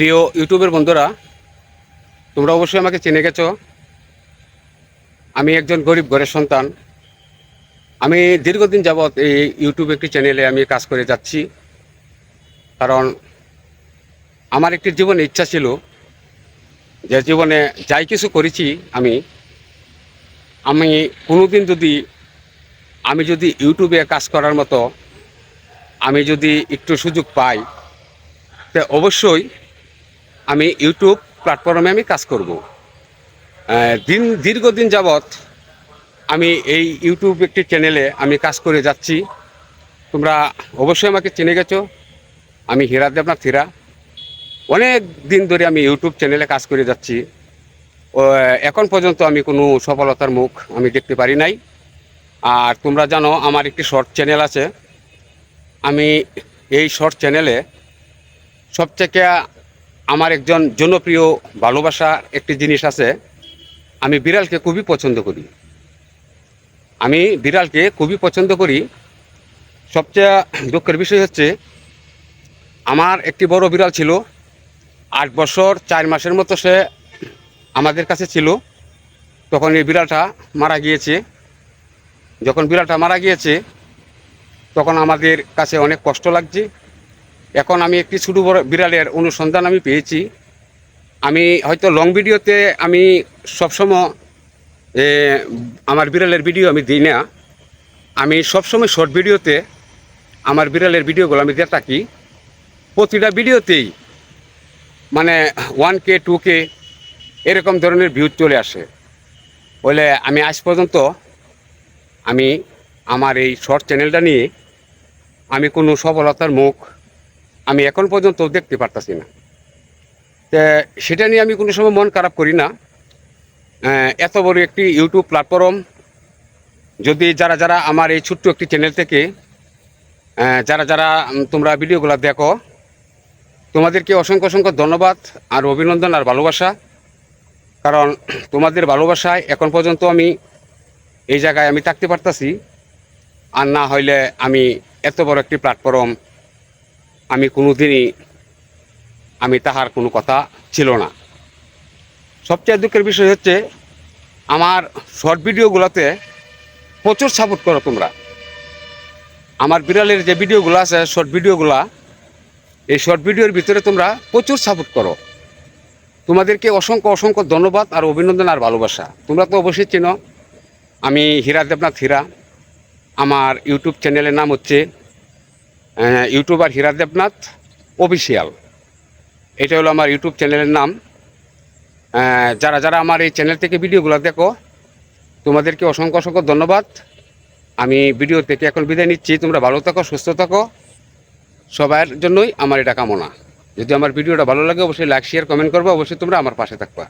প্রিয় ইউটিউবের বন্ধুরা, তোমরা অবশ্যই আমাকে চিনে গেছো। আমি একজন গরিব ঘরের সন্তান। আমি দীর্ঘদিন যাবৎ এই ইউটিউব একটি চ্যানেলে আমি কাজ করে যাচ্ছি। কারণ আমার একটি জীবনে ইচ্ছা ছিল যে জীবনে যাই কিছু করেছি আমি আমি কোনোদিন যদি, আমি যদি ইউটিউবে কাজ করার মতো, আমি যদি একটু সুযোগ পাই, তো অবশ্যই আমি ইউটিউব প্ল্যাটফর্মে আমি কাজ করব। দিন, দীর্ঘদিন যাবৎ আমি এই ইউটিউব একটি চ্যানেলে আমি কাজ করে যাচ্ছি। তোমরা অবশ্যই আমাকে চিনে গেছো। আমি হীরা দেবনাথ হীরা অনেক দিন ধরে আমি ইউটিউব চ্যানেলে কাজ করে যাচ্ছি। এখন পর্যন্ত আমি কোনো সফলতার মুখ আমি দেখতে পারি নাই। আর তোমরা জানো, আমার একটি শর্ট চ্যানেল আছে। আমি এই শর্ট চ্যানেলে সবথেকে আমার একজন জনপ্রিয় ভালোবাসা একটি জিনিস আছে, আমি বিড়ালকে খুবই পছন্দ করি। আমি বিড়ালকে খুবই পছন্দ করি। সবচেয়ে দুঃখের বিষয় হচ্ছে, আমার একটি বড় বিড়াল ছিল, আট বছর চার মাসের মতো সে আমাদের কাছে ছিল। তখন এই বিড়ালটা মারা গিয়েছে। যখন বিড়ালটা মারা গিয়েছে, তখন আমাদের কাছে অনেক কষ্ট লাগছে। এখন আমি একটি ছোটো বড় বিড়ালের অনুসন্ধান আমি পেয়েছি। আমি হয়তো লং ভিডিওতে আমি সবসময় আমার বিড়ালের ভিডিও আমি দিই না। আমি সবসময় শর্ট ভিডিওতে আমার বিড়ালের ভিডিওগুলো আমি দিয়ে থাকি। প্রতিটা ভিডিওতেই মানে ওয়ান কে টু কে এরকম ধরনের ভিউ চলে আসে। বলে আমি আজ পর্যন্ত আমি আমার এই শর্ট চ্যানেলটা নিয়ে আমি কোনো সফলতার মুখ আমি এখন পর্যন্ত দেখতে পারতাছি না। সেটা নিয়ে আমি কোনো সময় মন খারাপ করি না। এত বড় একটি ইউটিউব প্ল্যাটফর্ম, যদি যারা যারা আমার এই ছোট্ট একটি চ্যানেল থেকে যারা যারা তোমরা ভিডিওগুলো দেখো, তোমাদেরকে অসংখ্য অসংখ্য ধন্যবাদ আর অভিনন্দন আর ভালোবাসা। কারণ তোমাদের ভালোবাসায় এখন পর্যন্ত আমি এই জায়গায় আমি থাকতে পারতাছি। আর না হইলে আমি এত বড় একটি প্ল্যাটফর্ম আমি কোনো দিনই আমি তাহার কোনো কথা ছিল না। সবচেয়ে দুঃখের বিষয় হচ্ছে, আমার শর্ট ভিডিওগুলোতে প্রচুর সাপোর্ট করো তোমরা। আমার বিড়ালের যে ভিডিওগুলো আছে, শর্ট ভিডিওগুলা, এই শর্ট ভিডিওর ভিতরে তোমরা প্রচুর সাপোর্ট করো। তোমাদেরকে অসংখ্য অসংখ্য ধন্যবাদ আর অভিনন্দন আর ভালোবাসা। তোমরা তো অবশ্যই চেনো, আমি হীরা দেবনাথ হীরা। আমার ইউটিউব চ্যানেলের নাম হচ্ছে ইউটিউবার হীরা দেবনাথ অফিসিয়াল এটা হলো আমার ইউটিউব চ্যানেলের নাম। যারা যারা আমার এই চ্যানেল থেকে ভিডিওগুলো দেখো, তোমাদেরকে অসংখ্য অসংখ্য ধন্যবাদ। আমি ভিডিও থেকে এখন বিদায় নিচ্ছি। তোমরা ভালো থাকো, সুস্থ থাকো। সবার জন্যই আমার এটা কামনা। যদি আমার ভিডিওটা ভালো লাগে, অবশ্যই লাইক শেয়ার কমেন্ট করব। অবশ্যই তোমরা আমার পাশে থাকবা।